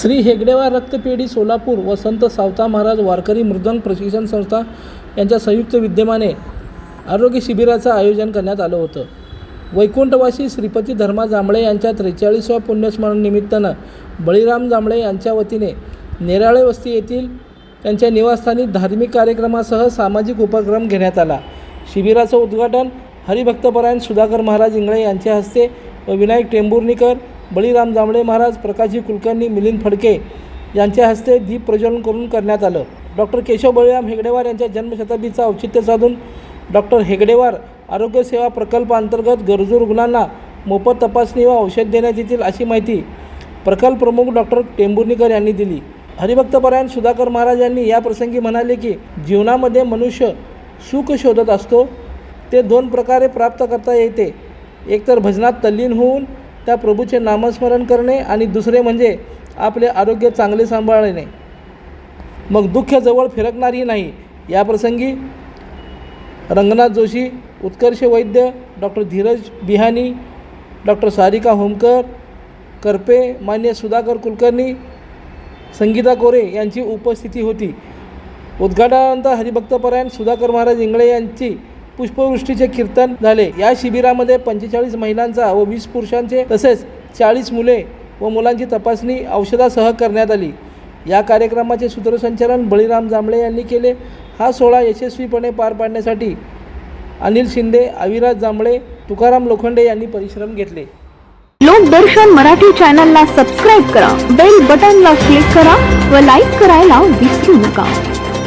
श्री हेगडेवार रक्तपेढी सोलापूर व संत सावता महाराज वारकरी मृदंग प्रशिक्षण संस्था यांच्या संयुक्त विद्यमाने आरोग्य शिबिराचं आयोजन करण्यात आलं होतं. वैकुंठवासी श्रीपती धर्मा जांभळे यांच्या त्रेचाळीसव्या पुण्यस्मरण निमित्तानं बळीराम जांभळे यांच्या वतीने नेराळे वस्ती येथील त्यांच्या निवासस्थानी धार्मिक कार्यक्रमासह सामाजिक उपक्रम घेण्यात आला. शिबिराचं उद्घाटन हरिभक्तपरायण सुधाकर महाराज इंगळे यांच्या हस्ते व विनायक टेंभुर्णीकर बळीराम जांभळे महाराज प्रकाशजी कुलकर्णी मिलिंद फडके यांच्या हस्ते दीप प्रज्वलन करून करण्यात आलं. डॉक्टर केशव बळीराम हेगडेवार यांच्या जन्मशताब्दीचं औचित्य साधून डॉक्टर हेगडेवार आरोग्य सेवा प्रकल्पाअंतर्गत गरजू रुग्णांना मोफत तपासणी व औषध देण्यात येतील अशी माहिती प्रकल्प प्रमुख डॉक्टर टेंभुर्णीकर यांनी दिली. हरिभक्तपरायण सुधाकर महाराज यांनी या प्रसंगी म्हणाले की जीवनामध्ये मनुष्य सुख शोधत असतो. ते दोन प्रकारे प्राप्त करता येते. एकतर भजनात तल्लीन होऊन त्या प्रभूचे नामस्मरण करणे आणि दुसरे म्हणजे आपले आरोग्य चांगले सांभाळणे. मग दुःख जवळ फिरकणारही नाही. या प्रसंगी रंगनाथ जोशी उत्कर्ष वैद्य डॉक्टर धीरज बिहानी डॉक्टर सारिका होमकर करपे मान्य सुधाकर कुलकर्णी संगीता कोरे यांची उपस्थिती होती. उद्घाटनानंतर हरिभक्तपरायण सुधाकर महाराज इंगळे यांची पुष्पवृष्टीचे कीर्तन झाले. या शिबिरामध्ये पंचेचाळीस महिलांचा व वीस पुरुषांचे तसेच चाळीस मुले व मुलांची तपासणी औषधासह करण्यात आली. या कार्यक्रमाचे सूत्रसंचालन बळीराम जांभळे यांनी केले. हा सोहळा यशस्वीपणे पार पाडण्यासाठी अनिल शिंदे अविराज जांभळे तुकाराम लोखंडे यांनी परिश्रम घेतले. लोकदर्शन मराठी चॅनलला सबस्क्राईब करा. बेल बटनला क्लिक करा व लाईक करायला विसरू नका.